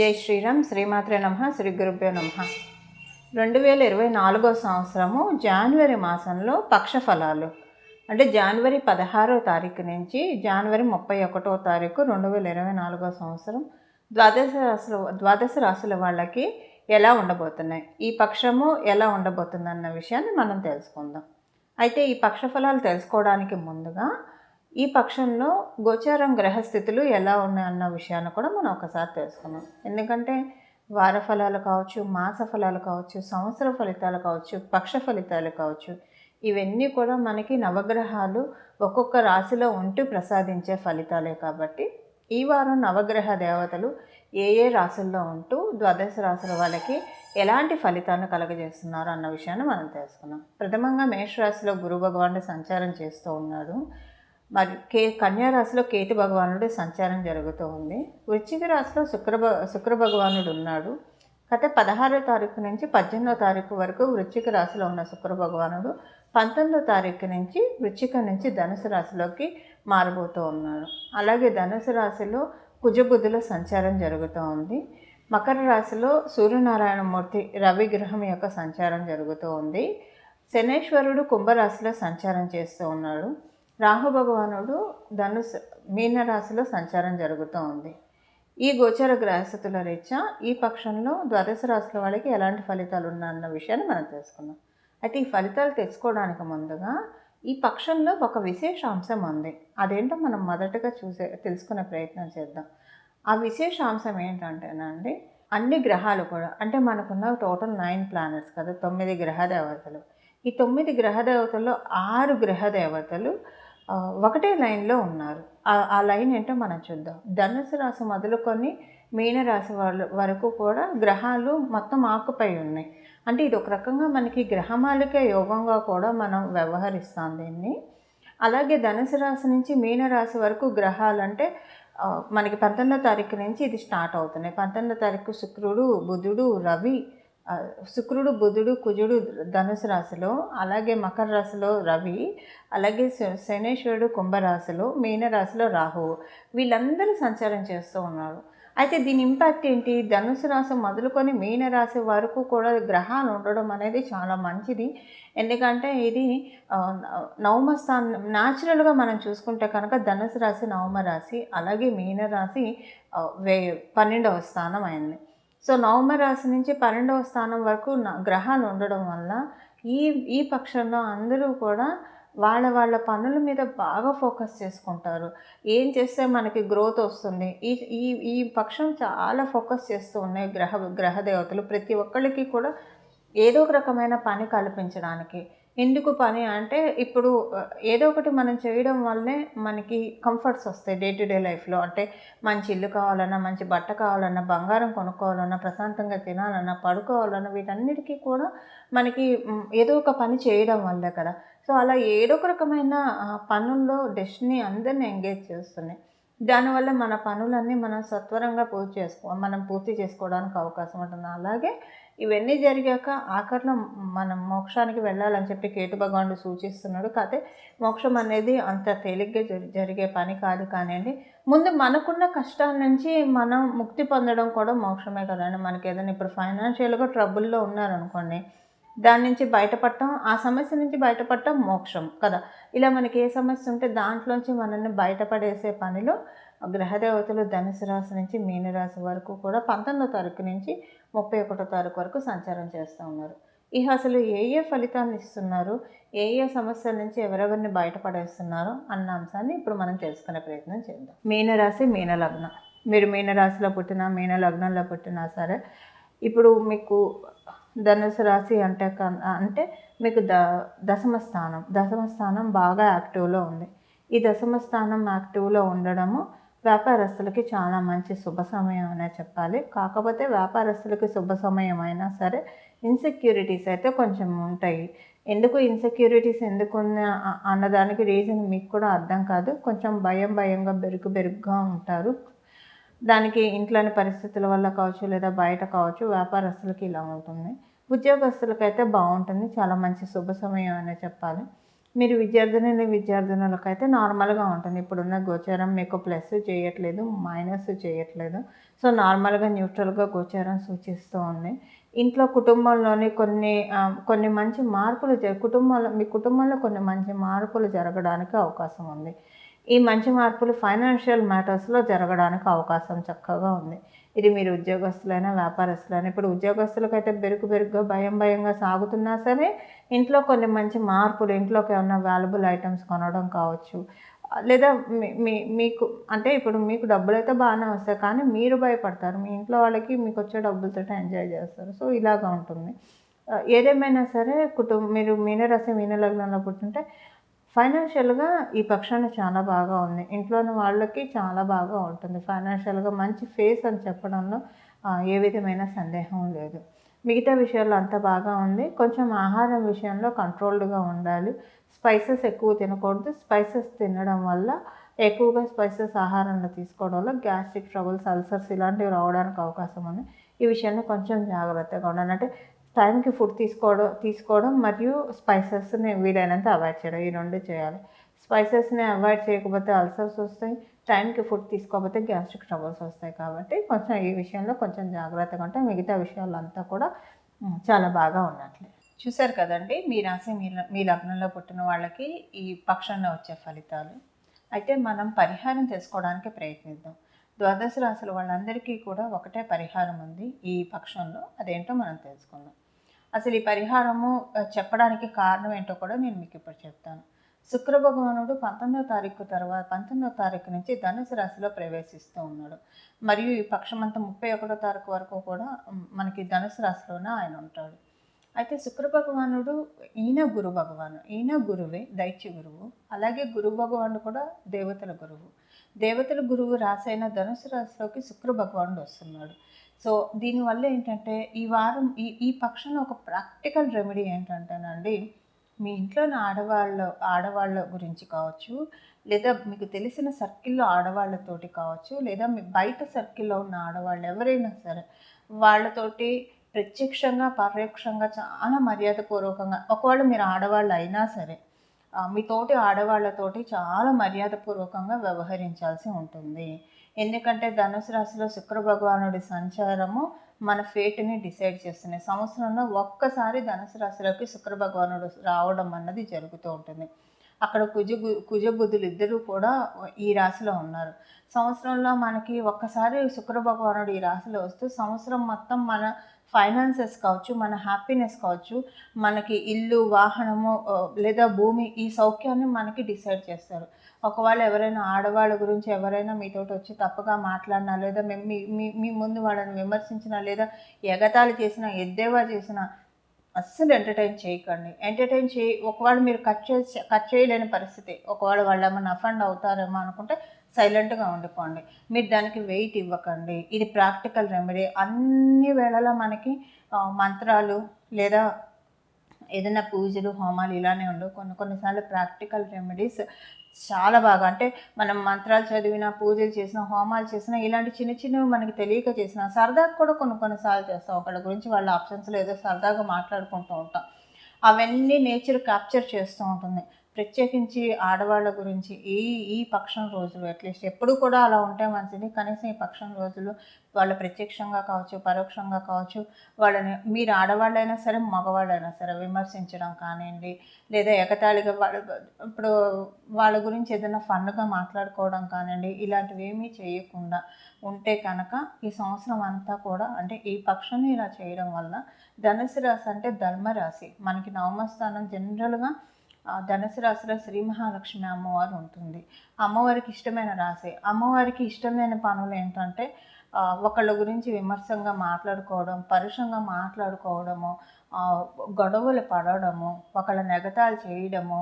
జై శ్రీరామ్. శ్రీమాత్రే నమ. శ్రీ గురుభ్యో నమ. రెండు వేల ఇరవై నాలుగో సంవత్సరము జనవరి మాసంలో పక్ష ఫలాలు అంటే జనవరి పదహారో తారీఖు నుంచి జనవరి ముప్పై ఒకటో తారీఖు రెండు వేల ఇరవై నాలుగో సంవత్సరం ద్వాదశ రాశుల ద్వాదశ రాశుల వాళ్ళకి ఎలా ఉండబోతున్నాయి? ఈ పక్షము ఎలా ఉండబోతుంది అన్న విషయాన్ని మనం తెలుసుకుందాం. అయితే ఈ పక్ష ఫలాలు తెలుసుకోవడానికి ముందుగా ఈ పక్షంలో గోచారం గ్రహస్థితులు ఎలా ఉన్నాయన్న విషయాన్ని కూడా మనం ఒకసారి తెలుసుకున్నాం ఎందుకంటే వార ఫలాలు కావచ్చు మాస ఫలాలు కావచ్చు సంవత్సర ఫలితాలు కావచ్చు పక్ష ఫలితాలు కావచ్చు ఇవన్నీ కూడా మనకి నవగ్రహాలు ఒక్కొక్క రాశిలో ఉంటూ ప్రసాదించే ఫలితాలే కాబట్టి ఈ వారం నవగ్రహ దేవతలు ఏ ఏ రాశుల్లో ఉంటూ ద్వాదశ రాశుల వాళ్ళకి ఎలాంటి ఫలితాలను కలగజేస్తున్నారు అన్న విషయాన్ని మనం తెలుసుకున్నాం ప్రథమంగా మేషరాశిలో గురు భగవానుడు సంచారం చేస్తూ ఉన్నాడు. మరి కే కన్యా రాశిలో కేతు భగవానుడు సంచారం జరుగుతూ ఉంది. వృశ్చిక రాశిలో శుక్ర శుక్ర భగవానుడు ఉన్నాడు. గత పదహారో తారీఖు నుంచి పద్దెనిమిదో తారీఖు వరకు వృశ్చిక రాశిలో ఉన్న శుక్ర భగవానుడు పంతొమ్మిదో తారీఖు నుంచి వృశ్చిక నుంచి ధనుసు రాశిలోకి మారబోతూ ఉన్నాడు. అలాగే ధనుసు రాశిలో కుజబుద్ధుల సంచారం జరుగుతూ ఉంది. మకర రాశిలో సూర్యనారాయణమూర్తి రవిగ్రహం యొక్క సంచారం జరుగుతూ ఉంది. శనేశ్వరుడు కుంభరాశిలో సంచారం చేస్తూ ఉన్నాడు. రాహు భగవానుడు ధనుసు మీనరాశిలో సంచారం జరుగుతూ ఉంది. ఈ గోచర గ్రహస్థితుల రీత్యా ఈ పక్షంలో ద్వాదశ రాశుల వాళ్ళకి ఎలాంటి ఫలితాలు ఉన్నాయన్న విషయాన్ని మనం తెలుసుకుందాం. అయితే ఈ ఫలితాలు తెలుసుకోవడానికి ముందుగా ఈ పక్షంలో ఒక విశేష అంశం ఉంది. అదేంటో మనం మొదటగా చూసే తెలుసుకునే ప్రయత్నం చేద్దాం. ఆ విశేష అంశం ఏంటంటేనండి అన్ని గ్రహాలు కూడా అంటే మనకున్న టోటల్ నైన్ ప్లానెట్స్ కదా తొమ్మిది గ్రహ దేవతలు ఈ తొమ్మిది గ్రహ దేవతల్లో ఆరు గ్రహ దేవతలు ఒకటే లైన్లో ఉన్నారు. ఆ- లైన్ ఏంటో మనం చూద్దాం. ధనుసు రాశి మొదలుకొని మీనరాశి వాళ్ళ వరకు కూడా గ్రహాలు మొత్తం ఆకుపై ఉన్నాయి. అంటే ఇది ఒక రకంగా మనకి గ్రహమాలిక యోగంగా కూడా మనం వ్యవహరిస్తాం దీన్ని. అలాగే ధనుసు రాశి నుంచి మీనరాశి వరకు గ్రహాలు అంటే మనకి పంతొమ్మిదో తారీఖు నుంచి ఇది స్టార్ట్ అవుతున్నాయి. పంతొమ్మిదో తారీఖు శుక్రుడు బుధుడు రవి శుక్రుడు బుధుడు కుజుడు ధనుసు రాశిలో అలాగే మకర రాశిలో రవి అలాగే శ- శనేశ్వరుడు కుంభరాశిలో మీనరాశిలో రాహువు వీళ్ళందరూ సంచారం చేస్తూ ఉన్నారు. అయితే దీని ఇంపాక్ట్ ఏంటి? ధనుసు రాశి మొదలుకొని మీనరాశి వరకు కూడా గ్రహాలు ఉండడం అనేది చాలా మంచిది. ఎందుకంటే ఇది నవమ స్థానం న్యాచురల్గా మనం చూసుకుంటే కనుక ధనుసు రాశి నవమ రాశి అలాగే మీనరాశి వే పన్నెండవ స్థానం అయింది. సో నవంబర్ రాశి నుంచి పన్నెండవ స్థానం వరకు న- గ్రహాలు ఉండడం వల్ల ఈ ఈ పక్షంలో అందరూ కూడా వాళ్ళ వాళ్ళ పనుల మీద బాగా ఫోకస్ చేసుకుంటారు. ఏం చేస్తే మనకి గ్రోత్ వస్తుంది? ఈ ఈ ఈ పక్షం చాలా ఫోకస్ చేస్తూ ఉన్నాయి గ్రహ గ్రహ దేవతలు ప్రతి ఒక్కళ్ళకి కూడా ఏదో ఒక రకమైన పని కల్పించడానికి. ఎందుకు పని అంటే ఇప్పుడు ఏదో ఒకటి మనం చేయడం వల్లే మనకి కంఫర్ట్స్ వస్తాయి డే టు డే లైఫ్లో అంటే మంచి ఇల్లు కావాలన్నా మంచి బట్ట కావాలన్నా బంగారం కొనుక్కోవాలన్నా ప్రశాంతంగా తినాలన్నా పడుకోవాలన్నా వీటన్నిటికీ కూడా మనకి ఏదో ఒక పని చేయడం వల్లే కదా. సో అలా ఏదో ఒక రకమైన పనుల్లో డెస్టినీ అందరిని ఎంగేజ్ చేస్తున్నాయి దానివల్ల మన పనులన్నీ మనం సత్వరంగా పూర్తి చేసుకో మనం పూర్తి చేసుకోవడానికి అవకాశం ఉంటుంది. అలాగే ఇవన్నీ జరిగాక ఆఖరిలో మనం మోక్షానికి వెళ్ళాలని చెప్పి కేతు భగవానుడు సూచిస్తున్నాడు. కాకపోతే మోక్షం అనేది అంత తేలిగ్గా జరి- జరిగే పని కాదు కానివ్వండి. ముందు మనకున్న కష్టాల నుంచి మనం ముక్తి పొందడం కూడా మోక్షమే కదండి. మనకి ఏదైనా ఇప్పుడు ఫైనాన్షియల్గా ట్రబుల్లో ఉన్నారనుకోండి దాని నుంచి బయటపడటం ఆ సమస్య నుంచి బయటపడటం మోక్షం కదా. ఇలా మనకి ఏ సమస్య ఉంటే దాంట్లోంచి మనల్ని బయటపడేసే పనిలో గ్రహదేవతలు ధనుసు రాశి నుంచి మీనరాశి వరకు కూడా పంతొమ్మిదో తారీఖు నుంచి ముప్పై ఒకటో తారీఖు వరకు సంచారం చేస్తూ ఉన్నారు. ఇక అసలు ఏ ఏ ఫలితాన్ని ఇస్తున్నారు? ఏ ఏ సమస్యల నుంచి ఎవరెవరిని బయటపడేస్తున్నారు? అన్న అంశాన్ని ఇప్పుడు మనం తెలుసుకునే ప్రయత్నం చేద్దాం. మీనరాశి మీన లగ్నం. మీరు మీనరాశిలో పుట్టినా మీన లగ్నంలో పుట్టినా సరే ఇప్పుడు మీకు ధనుసు రాశి అంటే అంటే మీకు ద దశమ స్థానం. దశమ స్థానం బాగా యాక్టివ్లో ఉంది. ఈ దశమ స్థానం యాక్టివ్లో ఉండడము వ్యాపారస్తులకి చాలా మంచి శుభ సమయం అనే చెప్పాలి. కాకపోతే వ్యాపారస్తులకి శుభ సమయం అయినా సరే ఇన్సెక్యూరిటీస్ అయితే కొంచెం ఉంటాయి. ఎందుకు ఇన్సెక్యూరిటీస్ ఎందుకు అన్నదానికి రీజన్ మీకు కూడా అర్థం కాదు. కొంచెం భయం భయంగా బెరుకు బెరుగ్గా ఉంటారు. దానికి ఇంట్లోని పరిస్థితుల వల్ల కావచ్చు లేదా బయట కావచ్చు వ్యాపారస్తులకి ఇలా ఉంటుంది. ఉద్యోగస్తులకైతే బాగుంటుంది. చాలా మంచి శుభ సమయం అనే చెప్పాలి. మీరు విద్యార్థిని అయితే నార్మల్గా ఉంటుంది. ఇప్పుడున్న గోచారం మీకు ప్లస్ చేయట్లేదు మైనస్ చేయట్లేదు. సో నార్మల్గా న్యూట్రల్గా గోచారం సూచిస్తూ ఉంది. ఇంట్లో కుటుంబంలోని కొన్ని కొన్ని మంచి మార్పులు జ కుటుంబంలో మీ కుటుంబంలో కొన్ని మంచి మార్పులు జరగడానికి అవకాశం ఉంది. ఈ మంచి మార్పులు ఫైనాన్షియల్ మ్యాటర్స్లో జరగడానికి అవకాశం చక్కగా ఉంది. ఇది మీరు ఉద్యోగస్తులైనా వ్యాపారస్తులైనా ఇప్పుడు ఉద్యోగస్తులకైతే బెరుకు బెరుగ్గా భయం భయంగా సాగుతున్నా సరే ఇంట్లో కొన్ని మంచి మార్పులు ఇంట్లోకి ఏమన్నా వాల్యుబుల్ ఐటమ్స్ కొనడం కావచ్చు. లేదా మీ- మీ మీకు అంటే ఇప్పుడు మీకు డబ్బులు అయితే బాగానే వస్తాయి కానీ మీరు భయపడతారు. మీ ఇంట్లో వాళ్ళకి మీకు వచ్చే డబ్బులతో ఎంజాయ్ చేస్తారు. సో ఇలాగా ఉంటుంది. ఏదేమైనా సరే కుటుంబం మీరు మీనరాశి మీన లగ్నంలో పుట్టింటే ఫైనాన్షియల్గా ఈ పక్షాన చాలా బాగా ఉంది. ఇంట్లోని వాళ్ళకి చాలా బాగా ఉంటుంది. ఫైనాన్షియల్గా మంచి ఫేస్ అని చెప్పడంలో ఏ విధమైన సందేహం లేదు. మిగతా విషయాల్లో అంతా బాగా ఉంది. కొంచెం ఆహారం విషయంలో కంట్రోల్డ్గా ఉండాలి. స్పైసెస్ ఎక్కువ తినకూడదు. స్పైసెస్ తినడం వల్ల ఎక్కువగా స్పైసెస్ ఆహారంలో తీసుకోవడం వల్ల గ్యాస్ట్రిక్ ట్రబుల్స్ అల్సర్స్ ఇలాంటివి రావడానికి అవకాశం ఉంది. ఈ విషయాన్ని కొంచెం జాగ్రత్తగా ఉండాలి. అంటే టైంకి ఫుడ్ తీసుకోవడం తీసుకోవడం మరియు స్పైసెస్ని వీలైనంత అవాయిడ్ చేయడం ఈ రెండు చేయాలి. స్పైసెస్ని అవాయిడ్ చేయకపోతే అల్సర్స్ వస్తాయి టైంకి ఫుడ్ తీసుకోకపోతే గ్యాస్ట్రిక్ ట్రబుల్స్ వస్తాయి కాబట్టి కొంచెం ఈ విషయంలో కొంచెం జాగ్రత్తగా ఉంటే మిగతా విషయాలంతా కూడా చాలా బాగా ఉన్నట్లే. చూశారు కదండి మీ రాశి మీ మీ లగ్నంలో పుట్టిన వాళ్ళకి ఈ పక్షంలో వచ్చే ఫలితాలు. అయితే మనం పరిహారం తెలుసుకోవడానికి ప్రయత్నిద్దాం. ద్వాదశ రాశుల వాళ్ళందరికీ కూడా ఒకటే పరిహారం ఉంది ఈ పక్షంలో అదేంటో మనం తెలుసుకుందాం. అసలు ఈ పరిహారము చెప్పడానికి కారణం ఏంటో కూడా నేను మీకు ఇప్పుడు చెప్తాను. శుక్ర భగవానుడు పంతొమ్మిదో తారీఖు తర్వాత పంతొమ్మిదో తారీఖు నుంచి ధనుసు రాశిలో ప్రవేశిస్తూ ఉన్నాడు. మరియు ఈ పక్షమంతా ముప్పై ఒకటో తారీఖు వరకు కూడా మనకి ధనుసు రాశిలోనే ఆయన ఉంటాడు. అయితే శుక్ర భగవానుడు ఈయన గురు భగవాను ఈయన గురువే దైత్య గురువు. అలాగే గురు భగవానుడు కూడా దేవతల గురువు. దేవతల గురువు రాసైన ధనుసు రాశిలోకి శుక్ర భగవానుడు వస్తున్నాడు. సో దీనివల్ల ఏంటంటే ఈ వారం ఈ ఈ పక్షంలో ఒక ప్రాక్టికల్ రెమెడీ ఏంటంటేనండి మీ ఇంట్లోని ఆడవాళ్ళ ఆడవాళ్ళ గురించి కావచ్చు లేదా మీకు తెలిసిన సర్కిల్లో ఆడవాళ్ళతోటి కావచ్చు లేదా మీ బయట సర్కిల్లో ఉన్న ఆడవాళ్ళు ఎవరైనా సరే వాళ్ళతోటి ప్రత్యక్షంగా పరోక్షంగా చాలా మర్యాదపూర్వకంగా ఒకవేళ మీరు ఆడవాళ్ళు అయినా సరే మీతోటి మీ తోటి ఆడవాళ్ళతోటి చాలా మర్యాదపూర్వకంగా వ్యవహరించాల్సి ఉంటుంది. ఎందుకంటే ధనుసు రాశిలో శుక్ర భగవానుడి సంచారము మన ఫేట్ని డిసైడ్ చేస్తున్నాయి సంవత్సరంలో ఒక్కసారి ధనుసు రాశిలోకి శుక్ర భగవానుడు రావడం అన్నది జరుగుతూ ఉంటుంది. అక్కడ కుజ కుజబుద్ధులు ఇద్దరూ కూడా ఈ రాశిలో ఉన్నారు. సంవత్సరంలో మనకి ఒక్కసారి శుక్ర భగవానుడు ఈ రాశిలో వస్తూ సంవత్సరం మొత్తం మన ఫైనాన్సెస్ కావచ్చు మన హ్యాపీనెస్ కావచ్చు మనకి ఇల్లు వాహనము లేదా భూమి ఈ సౌఖ్యాన్ని మనకి డిసైడ్ చేస్తారు. ఒకవేళ ఎవరైనా ఆడవాళ్ళ గురించి ఎవరైనా మీతోటి వచ్చి తప్పుగా మాట్లాడినా లేదా మేము మీ మీ ముందు వాళ్ళని విమర్శించినా లేదా ఎగతాళి చేసినా ఎద్దేవా చేసినా అస్సలు ఎంటర్టైన్ చేయకండి. ఎంటర్టైన్ చేయి. ఒకవేళ మీరు కట్ చేసి కట్ చేయలేని పరిస్థితి ఒకవేళ వాళ్ళు ఏమైనా అఫండ్ అవుతారేమో అనుకుంటే సైలెంట్గా ఉండిపోండి. మీరు దానికి వెయిట్ ఇవ్వకండి. ఇది ప్రాక్టికల్ రెమెడీ అన్ని వేళలా మనకి మంత్రాలు లేదా ఏదైనా పూజలు హోమాలు ఇలానే ఉండవు. కొన్ని కొన్నిసార్లు ప్రాక్టికల్ రెమెడీస్ చాలా బాగా అంటే మనం మంత్రాలు చదివిన పూజలు చేసిన హోమాలు చేసిన ఇలాంటి చిన్న చిన్నవి మనకి తెలియక చేసిన సరదాగా కూడా కొన్ని కొన్నిసార్లు చేస్తాం. ఒకళ్ళ గురించి వాళ్ళ ఆప్షన్స్లో ఏదో సరదాగా మాట్లాడుకుంటూ ఉంటాం. అవన్నీ నేచర్ క్యాప్చర్ చేస్తూ ఉంటుంది. ప్రత్యేకించి ఆడవాళ్ళ గురించి ఈ ఈ పక్షం రోజులు అట్లీస్ట్ ఎప్పుడు కూడా అలా ఉంటే మంచిది. కనీసం ఈ పక్షం రోజులు వాళ్ళ ప్రత్యక్షంగా కావచ్చు పరోక్షంగా కావచ్చు వాళ్ళని మీరు ఆడవాళ్ళైనా సరే మగవాళ్ళైనా సరే విమర్శించడం కానివ్వండి లేదా ఎగతాళిగా వాళ్ళ ఇప్పుడు వాళ్ళ గురించి ఏదైనా ఫన్గా మాట్లాడుకోవడం కానివ్వండి ఇలాంటివి ఏమీ చేయకుండా ఉంటే కనుక ఈ సంవత్సరం అంతా కూడా అంటే ఈ పక్షం ఇలా చేయడం వల్ల ధనుసు రాశి అంటే ధర్మరాశి. మనకి నవమస్థానం జనరల్గా ధనుసు రాశిలో శ్రీ మహాలక్ష్మి అమ్మవారు ఉంటుంది. అమ్మవారికి ఇష్టమైన రాశి. అమ్మవారికి ఇష్టమైన పనులు ఏంటంటే ఒకళ్ళ గురించి విమర్శంగా మాట్లాడుకోవడం పరుషంగా మాట్లాడుకోవడము గొడవలు పడడము ఒకళ్ళని ఎగతాలు చేయడము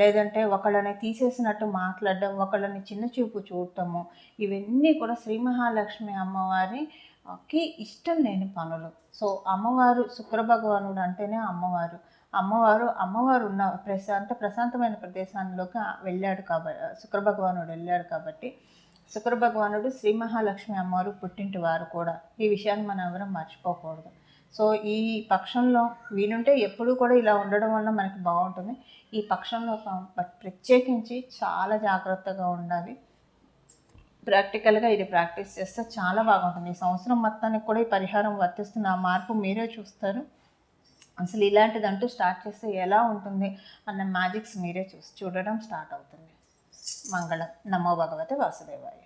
లేదంటే ఒకళ్ళని తీసేసినట్టు మాట్లాడడం ఒకళ్ళని చిన్న చూపు చూడటము ఇవన్నీ కూడా శ్రీ మహాలక్ష్మి అమ్మవారికి ఇష్టం లేని పనులు. సో అమ్మవారు శుక్ర భగవానుడు అంటేనే అమ్మవారు. అమ్మవారు అమ్మవారు ఉన్న ప్రశాంత ప్రశాంతమైన ప్రదేశాల్లోకి వెళ్ళాడు కాబట్టి శుక్ర భగవానుడు వెళ్ళాడు కాబట్టి శుక్ర భగవానుడు శ్రీ మహాలక్ష్మి అమ్మవారు పుట్టింటి వారు కూడా. ఈ విషయాన్ని మనం ఎవరూ మర్చిపోకూడదు. సో ఈ పక్షంలో వీలుంటే ఎప్పుడూ కూడా ఇలా ఉండడం వల్ల మనకి బాగుంటుంది. ఈ పక్షంలో ప్రత్యేకించి చాలా జాగ్రత్తగా ఉండాలి. ప్రాక్టికల్గా ఇది ప్రాక్టీస్ చేస్తే చాలా బాగుంటుంది. ఈ సంవత్సరం మొత్తానికి కూడా ఈ పరిహారం వర్తిస్తున్న ఆ మార్పు మీరే చూస్తారు. అసలు ఇలాంటిదంటూ స్టార్ట్ చేస్తే ఎలా ఉంటుంది అన్న మ్యాజిక్స్ మీరే చూసి చూడడం స్టార్ట్ అవుతుంది. మంగళం. నమో భగవతే వాసుదేవాయ.